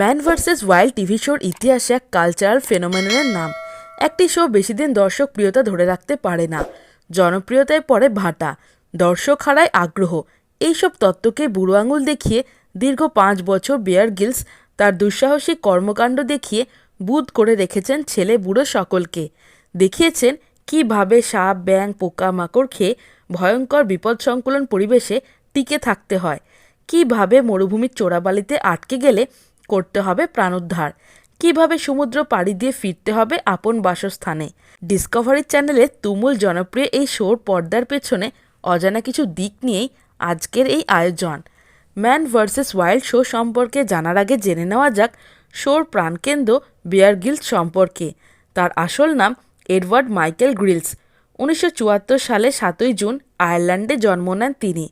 Man versus Wild TV শোর ইতিহাসে এক কালচারাল ফেনোমেনের নাম। একটি শো বেশি দিন দর্শক প্রিয়তা ধরে রাখতে পারে না। জনপ্রিয়তায় পড়ে ভাটা, দর্শক হারায় আগ্রহ। এইসব তত্ত্বকে বুড়ো আঙুল দেখিয়ে দীর্ঘ পাঁচ বছর বেয়ার গিলস, তার দুঃসাহসিক কর্মকাণ্ড দেখিয়ে বুধ করে রেখেছেন ছেলে বুড়ো সকলকে। দেখিয়েছেন কীভাবে সাপ, ব্যাঙ, পোকামাকড় খেয়ে ভয়ঙ্কর বিপদসংকুলন পরিবেশে টিকে থাকতে হয়। কীভাবে মরুভূমির চোরাবালিতে আটকে গেলে করতে হবে প্রাণোদ্ধার। কীভাবে সমুদ্র পাড়ি দিয়ে ফিরতে হবে আপন বাসস্থানে? ডিসকভারি চ্যানেলে তুমুল জনপ্রিয় এই শোর পর্দার পেছনে অজানা কিছু দিক নিয়েই আজকের এই আয়োজন। ম্যান ভার্সেস ওয়াইল্ড শো সম্পর্কে জানার আগে জেনে নেওয়া যাক শোর প্রাণকেন্দ্র বিয়ার গিলস সম্পর্কে। তার আসল নাম এডওয়ার্ড মাইকেল গ্রিলস। উনিশশো চুয়াত্তর সালে সাতই জুন আয়ারল্যান্ডে জন্ম নেন তিনি।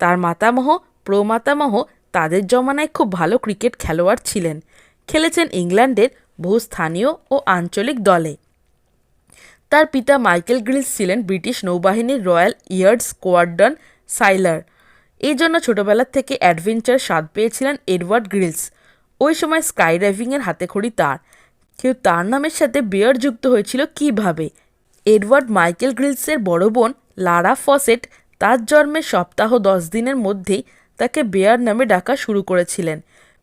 তার মাতামহ, প্রমাতামহ তাদের জমানায় খুব ভালো ক্রিকেট খেলোয়াড় ছিলেন। খেলেছেন ইংল্যান্ডের বহু স্থানীয় ও আঞ্চলিক দলে। তার পিতা মাইকেল গ্রিলস ছিলেন ব্রিটিশ নৌবাহিনীর রয়্যাল ইয়ার্ড স্কোয়াড্রন সাইলার। এই জন্য ছোটবেলা থেকে অ্যাডভেঞ্চার স্বাদ পেয়েছিলেন এডওয়ার্ড গ্রিলস। ওই সময় স্কাই ডাইভিংয়ের হাতেখড়ি তার। কিন্তু তার নামের সাথে বেয়ার যুক্ত হয়েছিল কীভাবে? এডওয়ার্ড মাইকেল গ্রিলসের বড় বোন লারা ফসেট তার জন্মের সপ্তাহ দশ দিনের মধ্যেই তাকে বেয়ার নামে ডাকা শুরু করেছিলেন।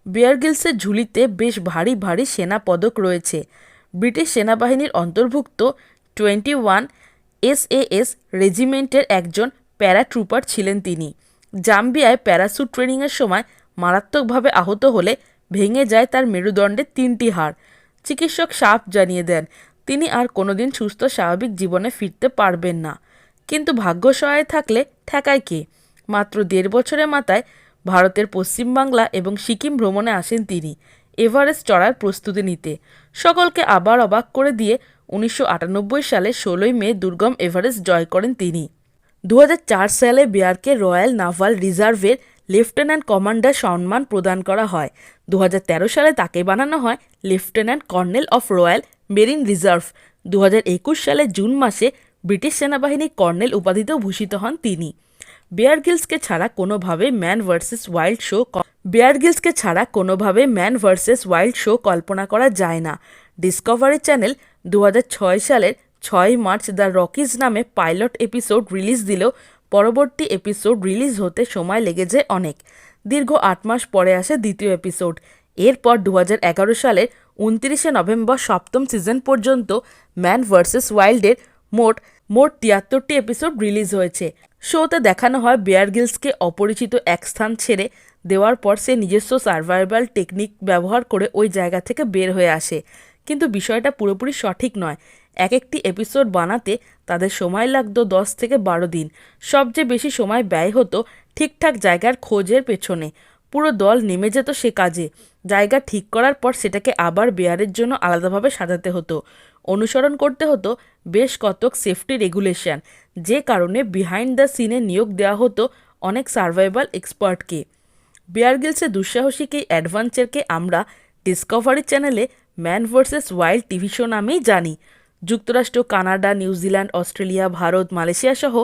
বেয়ার গিলসের ঝুলিতে বেশ ভারী ভারী সেনা পদক রয়েছে। ব্রিটিশ সেনাবাহিনীর অন্তর্ভুক্ত টোয়েন্টি ওয়ান এসএএস রেজিমেন্টের একজন প্যারাট্রুপার ছিলেন তিনি। জাম্বিয়ায় প্যারাসুট ট্রেনিংয়ের সময় মারাত্মকভাবে আহত হলে ভেঙে যায় তার মেরুদণ্ডের তিনটি হাড়। চিকিৎসক সাপ জানিয়ে দেন, তিনি আর কোনোদিন সুস্থ স্বাভাবিক জীবনে ফিরতে পারবেন না। কিন্তু ভাগ্য সহায় থাকলে ঠেকায় কে? মাত্র দেড় বছরের মাথায় ভারতের পশ্চিমবাংলা এবং সিকিম ভ্রমণে আসেন তিনি। এভারেস্ট চড়ার প্রস্তুতি নিতে। সকলকে আবার অবাক করে দিয়ে উনিশশো আটানব্বই সালে ষোলোই মে দুর্গম এভারেস্ট জয় করেন তিনি। দু হাজার চার সালে বেয়ারকে রয়্যাল নাভাল রিজার্ভের লেফটেন্যান্ট কমান্ডার সম্মান প্রদান করা হয়। দু হাজার তেরো সালে তাকে বানানো হয় lieutenant colonel of royal marine reserve. দু হাজার একুশ সালে জুন মাসে ব্রিটিশ সেনাবাহিনী কর্নেল উপাধিতেও ভূষিত হন তিনি। বেয়ার গিলসকে ছাড়া কোনোভাবে Man versus Wild show Bear গিলসকে ছাড়া কোনোভাবে ম্যান ভার্সেস ওয়াইল্ড শো কল্পনা করা যায় না। ডিসকভারি চ্যানেল দু হাজার ছয় সালের ছয় মার্চ দ্য রকিজ নামে পাইলট এপিসোড রিলিজ দিলেও পরবর্তী এপিসোড রিলিজ হতে সময় লেগে যায় অনেক। দীর্ঘ আট মাস পরে আসে দ্বিতীয় এপিসোড। এরপর দু হাজার এগারো সালের উনত্রিশে নভেম্বর সপ্তম সিজন পর্যন্ত ম্যান ভার্সেস ওয়াইল্ডের মোট মোট তিয়াত্তরটি এপিসোড রিলিজ হয়েছে। শোতে দেখানো হয় বেয়ার গিলসকে অপরিচিত এক স্থান ছেড়ে দেওয়ার পর সে নিজস্ব সার্ভাইভাল টেকনিক ব্যবহার করে ওই জায়গা থেকে বের হয়ে আসে। কিন্তু বিষয়টা পুরোপুরি সঠিক নয়। এক একটি এপিসোড বানাতে তাদের সময় লাগতো দশ থেকে বারো দিন। সবচেয়ে বেশি সময় ব্যয় হতো ঠিকঠাক জায়গার খোঁজের পেছনে। পুরো দল নেমে যেত সে কাজে। জায়গা ঠিক করার পর সেটাকে আবার বেয়ারের জন্য আলাদাভাবে সাজাতে হতো। অনুসরণ করতে হতো বেশ কতক সেফটি রেগুলেশন যে কারণে বিহাইন্ড দ্য সিনে নিয়োগ দেওয়া হতো অনেক সার্ভাইভাল এক্সপার্টকে বেয়ার গিলসের দুঃসাহসিক এই অ্যাডভেঞ্চারকে আমরা ডিসকভারি চ্যানেলে Man versus Wild TV show নামেই জানি। যুক্তরাষ্ট্র, Canada, New Zealand, Australia, Bharat, Malaysia সহ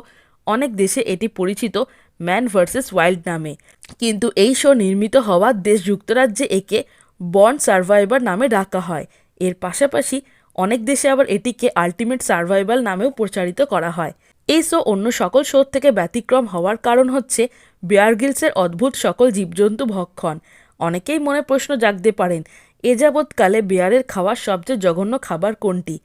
অনেক দেশে এটি পরিচিত। ম্যান ভার্সেস ওয়াইল্ড নামে। কিন্তু এই শো নির্মিত হওয়া দেশ যুক্তরাজ্যে একে বন্ড সার্ভাইভার নামে ডাকা হয়। এর পাশাপাশি অনেক দেশে আবার এটিকে আলটিমেট সার্ভাইভাল নামেও প্রচারিত করা হয়। এই শো অন্য সকল শো থেকে ব্যতিক্রম হওয়ার কারণ হচ্ছে বেয়ার গিলসের অদ্ভুত সকল জীবজন্তু ভক্ষণ। অনেকেই মনে প্রশ্ন জাগতে পারেন, এ যাবৎকালে বেয়ারের খাওয়ার সবচেয়ে জঘন্য খাবার কোনটি?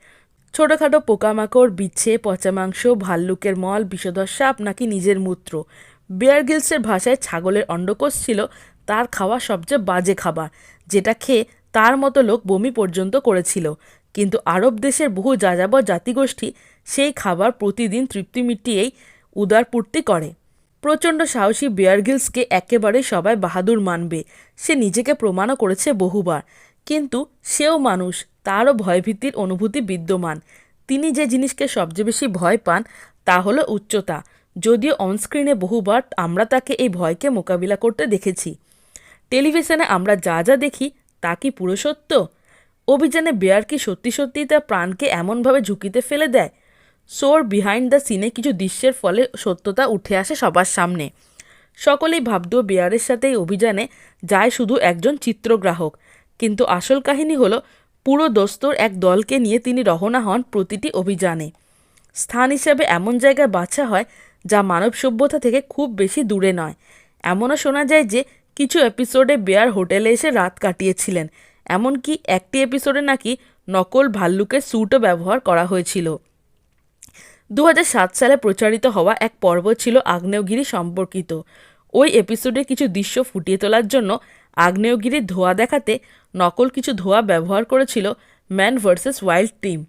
ছোটোখাটো পোকামাকড়, বিচ্ছে, পচা মাংস, ভাল্লুকের মল, বিষধর সাপ নাকি নিজের মূত্র? বেয়ার গিলসের ভাষায় ছাগলের অন্ডকোষ ছিল তার খাওয়া সবচেয়ে বাজে খাবার, যেটা খেয়ে তার মতো লোক বমি পর্যন্ত করেছিল। কিন্তু আরব দেশের বহু যাযাবর জাতিগোষ্ঠী সেই খাবার প্রতিদিন তৃপ্তি মিটিয়েই উদারপূর্তি করে। প্রচণ্ড সাহসী বেয়ার গিলসকে একেবারেই সবাই বাহাদুর মানবে, সে নিজেকে প্রমাণও করেছে বহুবার। কিন্তু সেও মানুষ, তারও ভয়ভীতির অনুভূতি বিদ্যমান। তিনি যে জিনিসকে সবচেয়ে বেশি ভয় পান, তা হলো উচ্চতা। যদিও অনস্ক্রিনে বহুবার আমরা তাকে এই ভয়কে মোকাবিলা করতে দেখেছি। টেলিভিশনে আমরা যা যা দেখি, তা কি পুরো সত্য? অভিযানে বেয়ার কি সত্যি সত্যিই তার প্রাণকে এমনভাবে ঝুঁকিতে ফেলে দেয়? সোর বিহাইন্ড দ্য সিনে কিছু দৃশ্যের ফলে সত্যতা উঠে আসে সবার সামনে। সকলেই ভাবত বেয়ারের সাথে এই অভিযানে যায় শুধু একজন চিত্রগ্রাহক। কিন্তু আসল কাহিনী হলো, পুরো দোস্তর এক দলকে নিয়ে তিনি রওনা হন প্রতিটি অভিযানে। স্থান হিসেবে এমন জায়গায় বাছা হয় যা মানব সভ্যতা থেকে খুব বেশি দূরে নয়। এমনও শোনা যায় যে, কিছু এপিসোডে বেয়ার হোটেলে এসে রাত কাটিয়েছিলেন। এমনকি একটি এপিসোডে নাকি নকল ভাল্লুকের স্যুটও ব্যবহার করা হয়েছিল। দু হাজার সাত সালে প্রচারিত হওয়া এক পর্ব ছিল আগ্নেয়গিরি সম্পর্কিত। ওই এপিসোডে কিছু দৃশ্য ফুটিয়ে তোলার জন্য আগ্নেয়গিরির ধোঁয়া দেখাতে নকল কিছু ধোঁয়া ব্যবহার করেছিল ম্যান ভার্সেস ওয়াইল্ড টিম।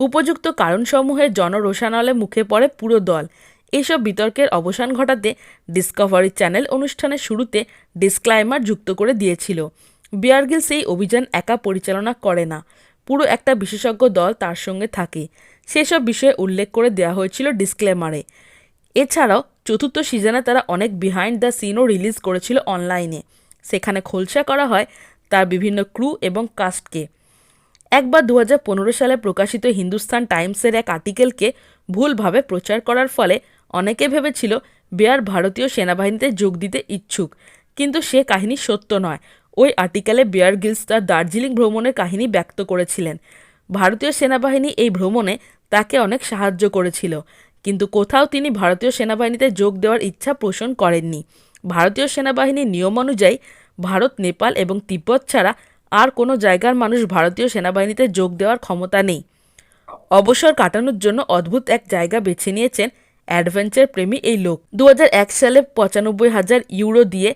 উপযুক্ত কারণসমূহের জনরোষানলে মুখে পড়ে পুরো দল। এইসব বিতর্কের অবসান ঘটাতে ডিসকভারি চ্যানেল অনুষ্ঠানের শুরুতে ডিসক্লাইমার যুক্ত করে দিয়েছিল। বিয়ারগিল সেই অভিযান একা পরিচালনা করে না। পুরো একটা বিশেষজ্ঞ দল তার সঙ্গে থাকে। সেসব বিষয়ে উল্লেখ করে দেওয়া হয়েছিল ডিসক্লেমারে এছাড়াও চতুর্থ সিজনে তারা অনেক বিহাইন্ড দ্য সিনও রিলিজ করেছিল অনলাইনে সেখানে খোলসা করা হয় তার বিভিন্ন ক্রু এবং কাস্টকে একবার দু হাজার পনেরো সালে প্রকাশিত হিন্দুস্তান টাইমসের এক আর্টিকেলকে ভুলভাবে প্রচার করার ফলে অনেকে ভেবেছিল বেয়ার ভারতীয় সেনাবাহিনীতে যোগ দিতে ইচ্ছুক, কিন্তু সে কাহিনী সত্য নয়। ওই আর্টিকেলে বেয়ার গিলস তার দার্জিলিং ভ্রমণের কাহিনী ব্যক্ত করেছিলেন। ভারতীয় সেনাবাহিনী এই ভ্রমণে তাকে অনেক সাহায্য করেছিল, কিন্তু কোথাও তিনি ভারতীয় সেনাবাহিনীতে যোগ দেওয়ার ইচ্ছা পোষণ করেননি। ভারতীয় সেনাবাহিনীর নিয়ম অনুযায়ী, ভারত, নেপাল এবং তিব্বত ছাড়া আর কোনো জায়গার মানুষ ভারতীয় সেনাবাহিনীতে যোগ দেওয়ার ক্ষমতা নেই। অবসর কাটানোর জন্য অদ্ভুত এক জায়গা বেছে নিয়েছেন অ্যাডভেঞ্চার প্রেমী এই লোক। দু হাজার এক সালে পঁচানব্বই হাজার ইউরো দিয়ে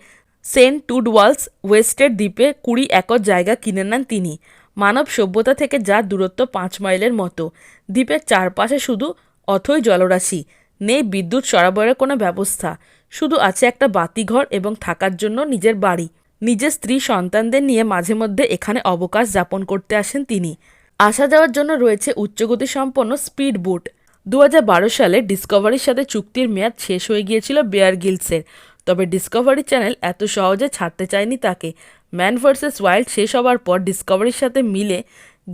সেন্ট টুডওয়ালস ওয়েস্টের দ্বীপে কুড়ি একর জায়গা কিনে নেন তিনি। মানব সভ্যতা থেকে যার দূরত্ব পাঁচ মাইলের মতো। দ্বীপের চারপাশে শুধু অথই জলরাশি, নেই বিদ্যুৎ সরবরাহের কোনো ব্যবস্থা। শুধু আছে একটা বাতিঘর এবং থাকার জন্য নিজের বাড়ি। নিজের স্ত্রী সন্তানদের নিয়ে মাঝে মধ্যে এখানে অবকাশ যাপন করতে আসেন তিনি। আসা যাওয়ার জন্য রয়েছে উচ্চগতি সম্পন্ন স্পিড বুট। দু হাজার বারো সালে ডিসকভারির সাথে চুক্তির মেয়াদ শেষ হয়ে গিয়েছিল বেয়ার গিলসের তবে ডিসকভারি চ্যানেল এত সহজে ছাড়তে চায়নি তাকে। ম্যান ভার্সেস ওয়াইল্ড শেষ হওয়ার পর ডিসকভারির সাথে মিলে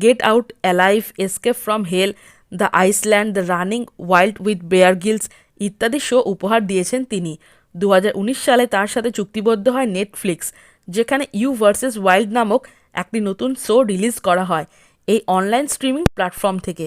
Get Out Alive Escape from Hell the Island the Running Wild with Bear Grylls ইত্যাদি শো উপহার দিয়েছেন তিনি। দু হাজার উনিশ সালে তার সাথে চুক্তিবদ্ধ হয় নেটফ্লিক্স যেখানে ইউ ভার্সেস ওয়াইল্ড নামক একটি নতুন শো রিলিজ করা হয় এই অনলাইন স্ট্রিমিং প্ল্যাটফর্ম থেকে।